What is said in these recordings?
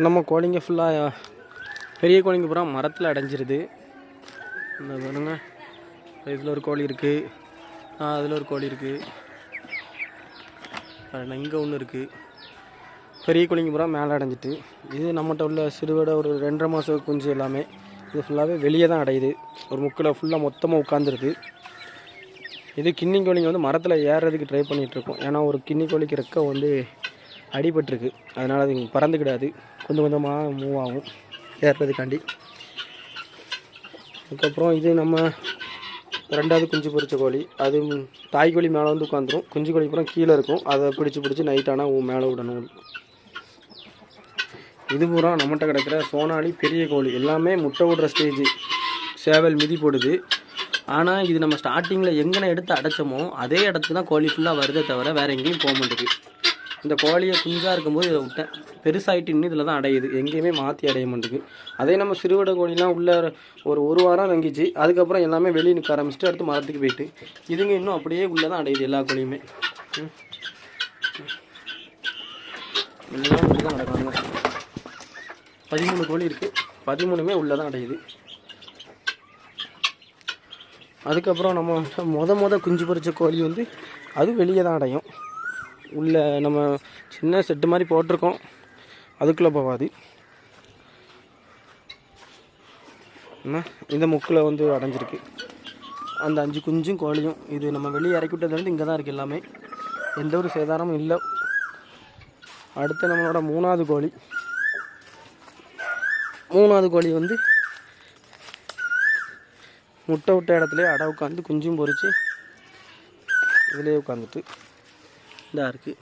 நம்ம கோழிங்க ஃபுல்லாக பெரிய கோழிங்க பூரா மரத்தில் அடைஞ்சிருது. இந்த பாருங்க. இதில் ஒரு கோழி இருக்குது அதில் ஒரு கோழி இருக்குது இங்கே ஒன்று இருக்குது பெரிய கோழிங்க பூரா மேலே அடைஞ்சிட்டு. இது நம்மகிட்ட உள்ள சிறுவிட ஒரு ரெண்டரை மாதம் குஞ்சு எல்லாமே. இது ஃபுல்லாகவே வெளியே தான் அடையுது. ஒரு முக்கில் ஃபுல்லாக மொத்தமாக உட்காந்துருக்கு இது கிண்ணி கோழிங்க வந்து மரத்தில் ஏறுறதுக்கு ட்ரை பண்ணிகிட்ருக்கோம் ஏன்னா ஒரு கிண்ணி கோழிக்கு ரெக்கை வந்து அடிபட்டிருக்கு. அதனால் அது பறந்துக்கிடாது கொஞ்சம் கொஞ்சமாக மூவ் ஆகும். ஏறுறதுக்காண்டி. அதுக்கப்புறம் இது நம்ம ரெண்டாவது குஞ்சு பொறிச்ச கோழி. அது தாய் கோழி மேலே வந்து உட்காந்துரும். குஞ்சு கோழி அப்புறம் கீழே இருக்கும். அதை பிடிச்சி பிடிச்சி நைட்டானா மேலே விடணும். இது பூரா நம்மகிட்ட கிடக்கிற சோனாலி பெரிய கோழி. எல்லாமே முட்டை விடுற ஸ்டேஜ் சேவல் மிதி போடுது. ஆனால் இது நம்ம ஸ்டார்டிங்கில் எங்கன எடுத்து அடைச்சோமோ அதே இடத்துக்கு தான் கோழி ஃபுல்லாக வருதே தவிர வேறு எங்கேயும் போக மாட்டேங்குது. இந்த கோழியை குஞ்சாக இருக்கும்போது இதை விட்டேன். பெருசாகிட்டு இன்னும் இதில் தான் அடையுது. எங்கேயுமே மாற்றி அடைய மாட்டேங்குது. அதே நம்ம சிறுவடை கோழிலாம் உள்ள ஒரு ஒரு வாரம் தங்கிச்சு அதுக்கப்புறம் எல்லாமே வெளியே நிற்க ஆரம்பிச்சிட்டு அடுத்து மரத்துக்கு போயிட்டு. இதுங்க இன்னும் அப்படியே உள்ளே தான் அடையுது எல்லா கோழியுமே. எல்லாம் இப்படி தான் நடக்காங்க. பதிமூணு கோழி இருக்குது பதிமூணுமே உள்ளே தான் அடையுது. அதுக்கப்புறம் நம்ம மொத மொத குஞ்சு பொறிச்ச கோழி வந்து அது வெளியே தான் அடையும். உள்ளே நம்ம சின்ன செட்டு மாதிரி போட்டிருக்கோம். அதுக்குள்ளே போகாது என்ன? இந்த முக்கில் வந்து அடைஞ்சிருக்கு. அந்த அஞ்சு குஞ்சும் கோழியும் இது நம்ம வெளியே இறக்கி விட்டதுலேருந்து இங்கே தான் இருக்குது எல்லாமே. எந்த ஒரு சேதாரமும் இல்லை. அடுத்து நம்மளோட மூணாவது கோழி. மூணாவது கோழி வந்து முட்டை விட்ட இடத்துல அடை உட்காந்து குஞ்சும் பொறிச்சு இதிலே உட்காந்துட்டு இதாக இருக்குது.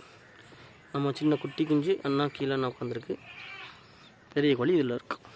நம்ம சின்ன குட்டி குஞ்சு அண்ணா கீழே அண்ணா உட்காந்துருக்கு. பெரிய கோழி இதில் இருக்குது